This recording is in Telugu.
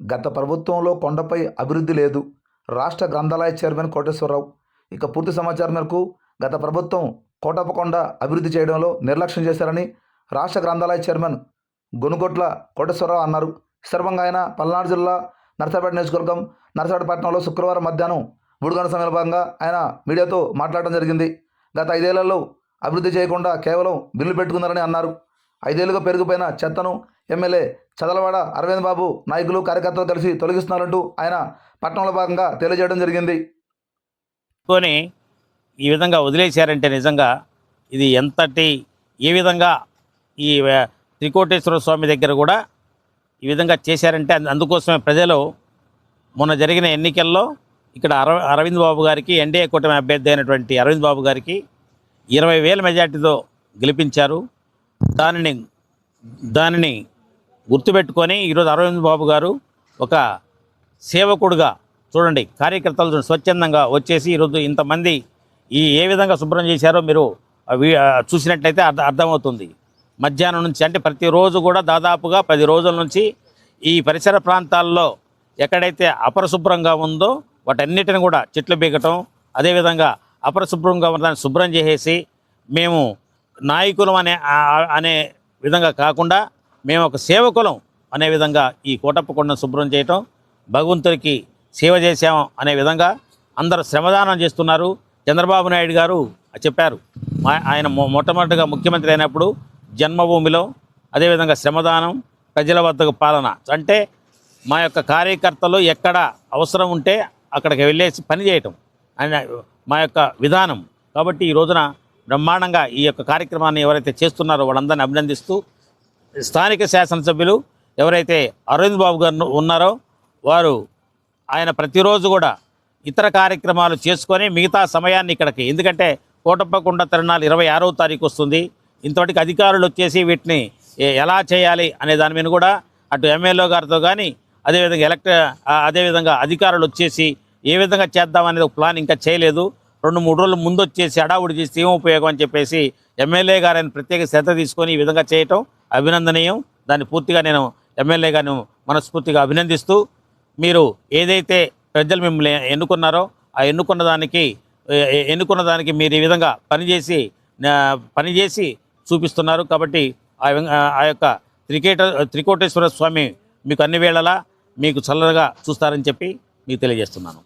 గత ప్రభుత్వంలో కొండపై అభివృద్ధి లేదు. రాష్ట్ర గ్రంథాలయ చైర్మన్ కోటేశ్వరరావు. ఇక పూర్తి సమాచారం మేరకు గత ప్రభుత్వం కోటప్పకొండ అభివృద్ధి చేయడంలో నిర్లక్ష్యం చేశారని రాష్ట్ర గ్రంథాలయ చైర్మన్ గొనుగొట్ల కోటేశ్వరరావు అన్నారు. సందర్భంగా ఆయన పల్నాడు జిల్లా నర్సాపేట నియోజకవర్గం నర్సాపేటపట్నంలో శుక్రవారం మధ్యాహ్నం మూడు గంటల సమయంలో భాగంగా ఆయన మీడియాతో మాట్లాడడం జరిగింది. గత ఐదేళ్ళలో అభివృద్ధి చేయకుండా కేవలం బిల్లు పెట్టుకున్నారని అన్నారు. ఐదేళ్ళుగా పెరిగిపోయిన చెత్తను ఎమ్మెల్యే చదలవాడ అరవింద్ బాబు నాయకులు కార్యకర్తలు కలిసి తొలగిస్తున్నారంటూ ఆయన పట్టణంలో భాగంగా తెలియజేయడం జరిగింది. కొని ఈ విధంగా వదిలేశారంటే నిజంగా ఇది ఎంతటి ఏ విధంగా ఈ త్రికోటేశ్వర స్వామి దగ్గర కూడా ఈ విధంగా చేశారంటే అందుకోసమే ప్రజలు మొన్న జరిగిన ఎన్నికల్లో ఇక్కడ అరవింద్ బాబు గారికి ఎన్డీఏ కూటమి అభ్యర్థి అయినటువంటి అరవింద్ బాబు గారికి ఇరవై వేల మెజార్టీతో గెలిపించారు. దానిని దానిని గుర్తుపెట్టుకొని ఈరోజు అరవింద్ బాబు గారు ఒక సేవకుడుగా చూడండి కార్యకర్తలు చూడండి స్వచ్ఛందంగా వచ్చేసి ఈరోజు ఇంతమంది ఈ ఏ విధంగా శుభ్రం చేశారో మీరు చూసినట్లయితే అర్థ అర్థమవుతుంది. మధ్యాహ్నం నుంచి అంటే ప్రతిరోజు కూడా దాదాపుగా పది రోజుల నుంచి ఈ పరిసర ప్రాంతాల్లో ఎక్కడైతే అపరిశుభ్రంగా ఉందో వాటన్నిటిని కూడా చెట్లు బీగటం అదేవిధంగా అపరిశుభ్రంగా ఉన్న దాన్ని శుభ్రం చేసేసి మేము నాయకులం అనే అనే విధంగా కాకుండా మేము ఒక సేవకులం అనే విధంగా ఈ కోటప్పకొండను శుభ్రం చేయటం భగవంతుడికి సేవ చేశాం అనే విధంగా అందరూ శ్రమదానం చేస్తున్నారు. చంద్రబాబు నాయుడు గారు చెప్పారు. మా- ఆయన మొ- మొట్టమొదటిగా ముఖ్యమంత్రి అయినప్పుడు జన్మభూమిలో అదేవిధంగా శ్రమదానం ప్రజల వద్దకు పాలన. అంటే మా యొక్క కార్యకర్తలు ఎక్కడ అవసరం ఉంటే అక్కడికి వెళ్ళేసి పనిచేయటం ఆయన మా యొక్క విధానం. కాబట్టి ఈ రోజున బ్రహ్మాండంగా ఈ యొక్క కార్యక్రమాన్ని ఎవరైతే చేస్తున్నారో వాళ్ళందరినీ అభినందిస్తూ స్థానిక శాసనసభ్యులు ఎవరైతే అరవింద్ బాబు గారు ఉన్నారో వారు ఆయన ప్రతిరోజు కూడా ఇతర కార్యక్రమాలు చేసుకొని మిగతా సమయాన్ని ఇక్కడికి ఎందుకంటే కోటప్పకొండ తిరణాలు ఇరవై ఆరవ తారీఖు వస్తుంది. ఇంతవరకు అధికారులు వచ్చేసి వీటిని ఎలా చేయాలి అనే దాని మీద కూడా అటు ఎమ్మెల్యే గారితో కానీ అదేవిధంగా ఎలక్ట అదేవిధంగా అధికారులు వచ్చేసి ఏ విధంగా చేద్దాం అనేది ఒక ప్లాన్ ఇంకా చేయలేదు. రెండు మూడు రోజులు ముందు వచ్చేసి అడావుడి చేసి ఏం ఉపయోగం అని చెప్పేసి ఎమ్మెల్యే గారు ఆయన ప్రత్యేక శ్రద్ధ తీసుకొని ఈ విధంగా చేయటం అభినందనీయం. దాన్ని పూర్తిగా నేను ఎమ్మెల్యే గారిని మనస్ఫూర్తిగా అభినందిస్తూ మీరు ఏదైతే ప్రజలు మిమ్మల్ని ఎన్నుకున్నారో ఆ ఎన్నుకున్న దానికి ఎన్నుకున్న దానికి మీరు ఈ విధంగా పనిచేసి పనిచేసి చూపిస్తున్నారు. కాబట్టి ఆ ఆ యొక్క త్రికేట త్రికోటేశ్వర స్వామి మీకు అన్ని వేళలా మీకు చల్లగా చూస్తారని చెప్పి మీకు తెలియజేస్తున్నాను.